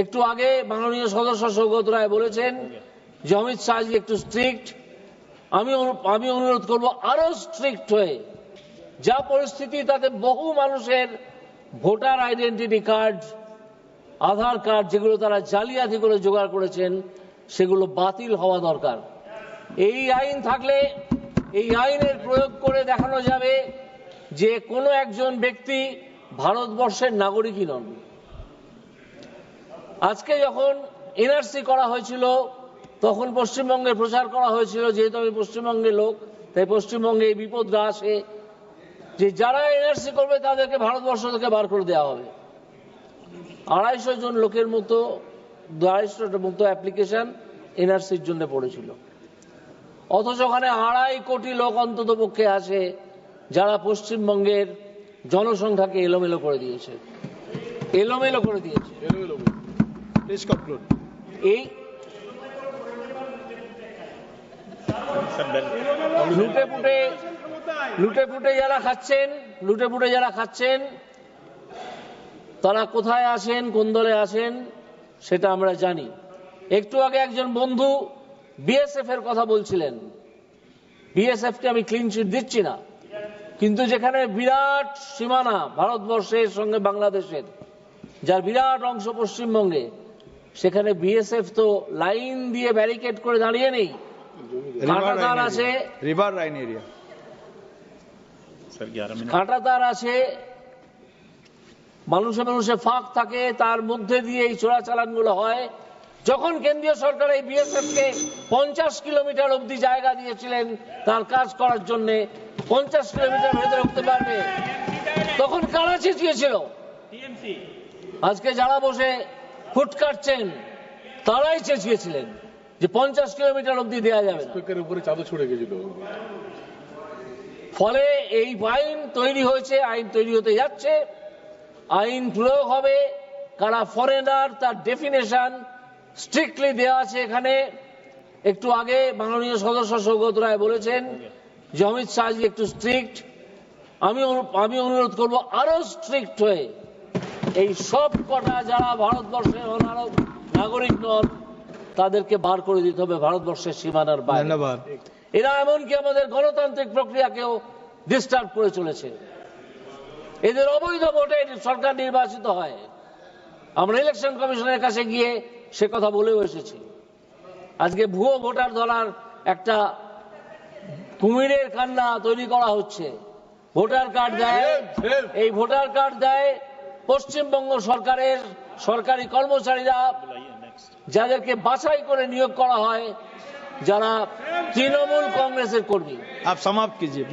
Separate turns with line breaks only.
একটু আগে মাননীয় সদস্য সৌগত রায় বলেছেন যে, অমিত শাহজি একটু স্ট্রিক্ট আমি আমি অনুরোধ করব আরও স্ট্রিক্ট হয়ে। যা পরিস্থিতি, তাতে বহু মানুষের voter identity card Aadhaar card যেগুলো তারা জালিয়াতি করে জোগাড় করেছেন, সেগুলো বাতিল হওয়া দরকার। এই আইন থাকলে, এই আইনের প্রয়োগ করে দেখানো যাবে যে, কোনো একজন ব্যক্তি ভারতবর্ষের নাগরিকই নন। আজকে যখন এনআরসি করা হয়েছিল, তখন পশ্চিমবঙ্গে প্রচার করা হয়েছিল, যেহেতু আমি পশ্চিমবঙ্গের লোক, তাই পশ্চিমবঙ্গে এই বিপদটা আসে যে যারা এনআরসি করবে, তাদেরকে ভারতবর্ষ থেকে বার করে দেওয়া হবে। আড়াইশো জন লোকের মতো আড়াইশোটার মতো অ্যাপ্লিকেশন এনআরসির জন্য পড়েছিল। অথচ ওখানে আড়াই কোটি লোক অন্তত পক্ষে আছে, যারা পশ্চিমবঙ্গের জনসংখ্যাকে এলোমেলো করে দিয়েছে। এলোমেলো করে দিয়েছে। লুটে পুটে যারা খাচ্ছেন, লুটে পুটে যারা খাচ্ছেন, তারা কোথায় আসেন, কোন দলে আসেন, সেটা আমরা জানি। একটু আগে একজন বন্ধু বিএসএফ এর কথা বলছিলেন। বিএসএফ কে আমি ক্লিন চিট দিচ্ছি না, কিন্তু যেখানে বিরাট সীমানা ভারতবর্ষের সঙ্গে বাংলাদেশের, যার বিরাট অংশ পশ্চিমবঙ্গে সেখানে বিএসএফ তো লাইন দিয়ে ব্যারিকেড করে দাঁড়িয়ে নেই। কাঁটাতার আছে।
রিভার রাইন এরিয়া
কাঁটাতার আছে। মানুষে মানুষে ফাঁক থাকে তার মধ্যে দিয়ে এই চোরাচালানগুলো হয়। যখন কেন্দ্রীয় সরকার এই বিএসএফকে পঞ্চাশ কিলোমিটার অব্দি জায়গা দিয়েছিলেন তার কাজ করার জন্য পঞ্চাশ কিলোমিটার ভেতরে উঠতে পারবে। তখন কারা চেঁচিয়েছিল আজকে যারা বসে ফুট কাটছেন তারাই চেঁচিয়েছিলেন যে পঞ্চাশ কিলোমিটার অবধি দেওয়া যাবে
স্পিকারের উপরে চাদর ছড়ে গেছিল।
ফলে এই আইন তৈরি হয়েছে আইন তৈরি হতে যাচ্ছে। আইন প্রয়োগ হবে কারা ফরেনার তার ডেফিনেশন স্ট্রিক্টলি দেওয়া আছে এখানে। একটু আগে মাননীয় সদস্য সৌগত রায় বলেছেন যে অমিত শাহজি একটু স্ট্রিক্ট আমি আমি অনুরোধ করব আরও স্ট্রিক্ট হয়ে এই সব কটা যারা ভারতবর্ষের অনারব নাগরিক নন তাদেরকে বার করে দিতে হবে ভারতবর্ষের সীমানার বাইরে।
ধন্যবাদ।
এরা এমনকি আমাদের গণতান্ত্রিক প্রক্রিয়াকেও ডিস্টার্ব করে চলেছে। এদের অবৈধ ভোটে সরকার নির্বাচিত হয় আমরা ইলেকশন কমিশনের কাছে গিয়ে সে কথা বলেও এসেছি। আজকে ভুয়ো ভোটার ধরার একটা কুমিরের কান্না তৈরি করা হচ্ছে। ভোটার কার্ড দেয় এই ভোটার কার্ড দেয় পশ্চিমবঙ্গ সরকারের সরকারি কর্মচারীরা যাদেরকে বাছাই করে নিয়োগ করা হয়, যারা তৃণমূল কংগ্রেসের কর্মী।
আপ সমাপ্ত কিজিয়ে